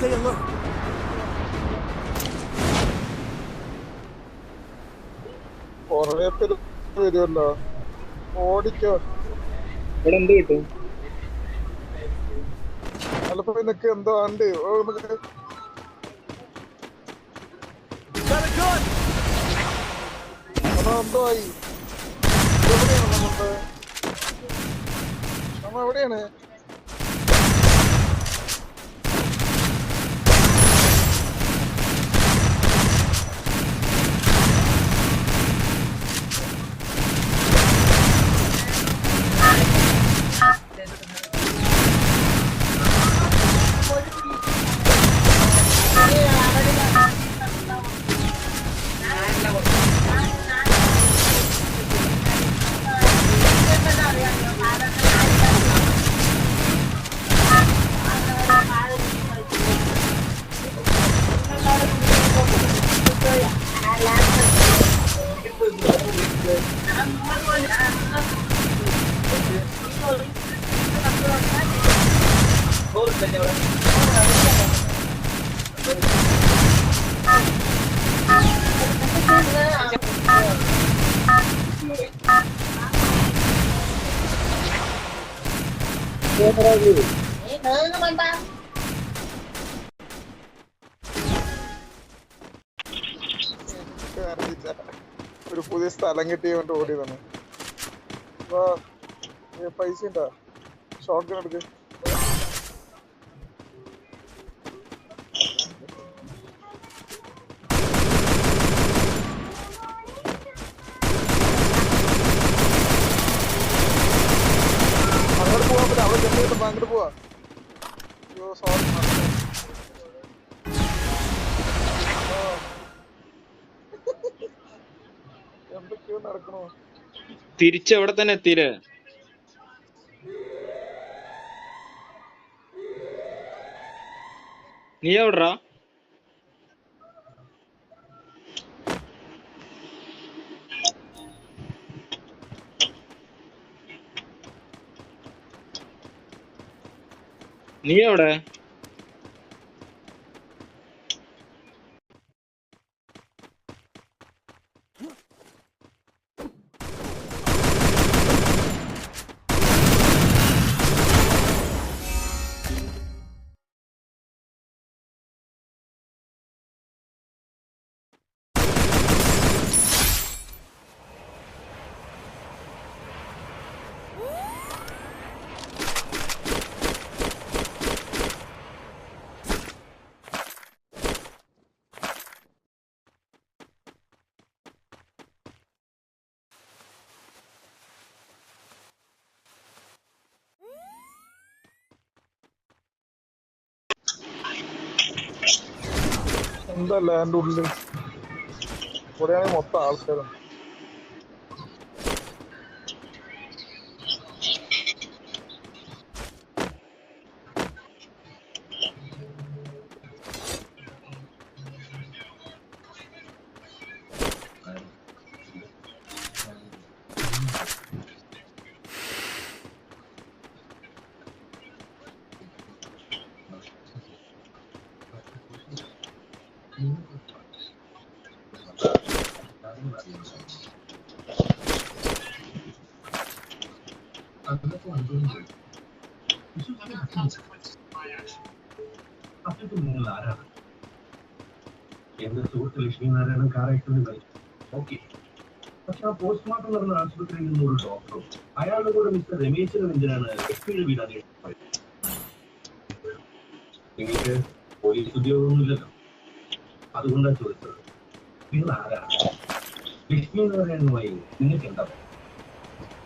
Stay alert. വരുമല്ലോ. ഓടിക്കോ. ഇവിടെ എന്ത് കിട്ടും? ചിലപ്പോ നിനക്ക് എന്തോ ഉണ്ട് ആയി? നമ്മ എവിടെയാണ്? ഒരു പുതിയ സ്ഥലം കിട്ടിയ കൊണ്ട് ഓടിയതാണ് പൈസ ഉണ്ടോ? ഷോട്ട് എടുക്ക്. കിട്ടുമ്പോ അങ്ങോട്ട് പോവാ. സോറി എന്തൊക്കെയോ നടക്കണോ. തിരിച്ച് എവിടെ തന്നെ എത്തിയില്ലേ നീ എവിടാ നീ എവിടെ എന്തല്ല ലാൻഡ് ഉള്ളിൽ ഇവിടെയാണെങ്കിൽ മൊത്തം ആൾക്കാരും. എന്റെ സുഹൃത്ത് ലക്ഷ്മിനാരായണൻ കാർ ആക്സിഡന്റ് മരിച്ചു ഓക്കെ പക്ഷെ ആ പോസ്റ്റ്മോർട്ടം നടന്ന ആശുപത്രിയിൽ നിന്ന് ഒരു ഡോക്ടറും അയാളുടെ കൂടെ മിസ്റ്റർ രമേശനും എന്തിനാണ് ലക്ഷ്മിയുടെ വീട് അറിയാൻ നിങ്ങൾക്ക് പോലീസ് ഉദ്യോഗമൊന്നുമില്ലല്ലോ അതുകൊണ്ടാണ് ചോദിച്ചത് നിങ്ങൾ ആരാണ് ലക്ഷ്മി നാരായണനുമായി നിങ്ങൾക്ക് എന്താ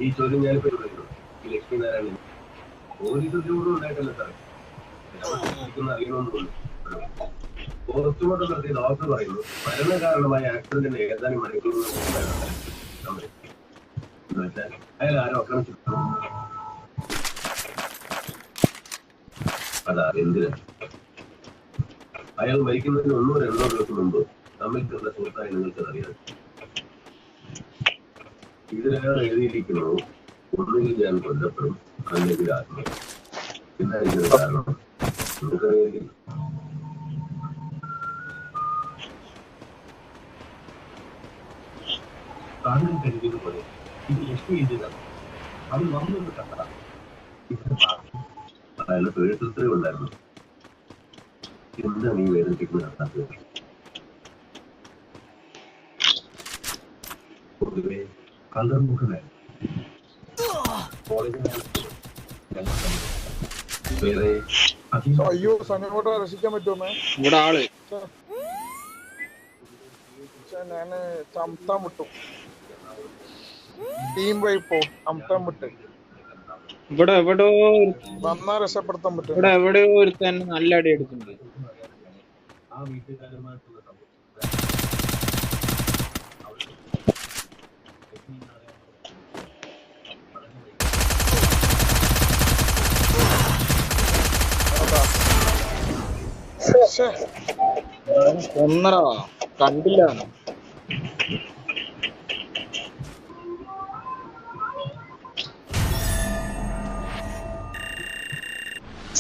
ഈ ചോദ്യം ഞാൻ ഇവിടെ പോസ്റ്റ്മോർട്ടം നടത്തിയ ഡോക്ടർ പറയുന്നു. മരണ കാരണമായ ആക്സിഡന്റിന് ഏതാനും വെച്ചാൽ അയാൾ അതാ എന്തിന്? അയാൾ മരിക്കുന്നതിന് ഒന്നോ രണ്ടോ ദിവസം മുമ്പ് തമ്മിൽ തന്നെ സുഹൃത്തായി നിങ്ങൾക്ക് അറിയാം. ഇതിലയാൾ എഴുതിയിരിക്കുന്നു ഒന്നുകിൽ ഞാൻ കൊല്ലപ്പെടും അല്ലെങ്കിൽ ആത്മ. ഇതായിരിക്കും കാരണം. നമുക്കറിയാം കാണാൻ പോലെ ഇത് ലക്ഷ്മി എഴുതിയതാണ് അത് കണ്ട പേഴ്സത്രേ ഉണ്ടായിരുന്നു. വേദനിപ്പിക്കുന്ന കണ്ടാത്തത് പൊതുവെ അയ്യോ സനോട്ട് രക്ഷിക്കാൻ പറ്റുമോ ഇവിടെ ആൾ. ഞാൻ ചമത്താൻ വിട്ടു ടീം വൈപ്പോ അമത്താൻ വിട്ട് ഇവിടെ എവിടെയോ വന്നാ രക്ഷപ്പെടുത്താൻ പറ്റും. ഇവിടെ എവിടെയോ ഒരുത്തൻ നല്ല അടി എടുക്കുന്നുണ്ട്. ആ വീട്ടുകാരുമായിട്ടുള്ള ഒന്നറ കണ്ടില്ല.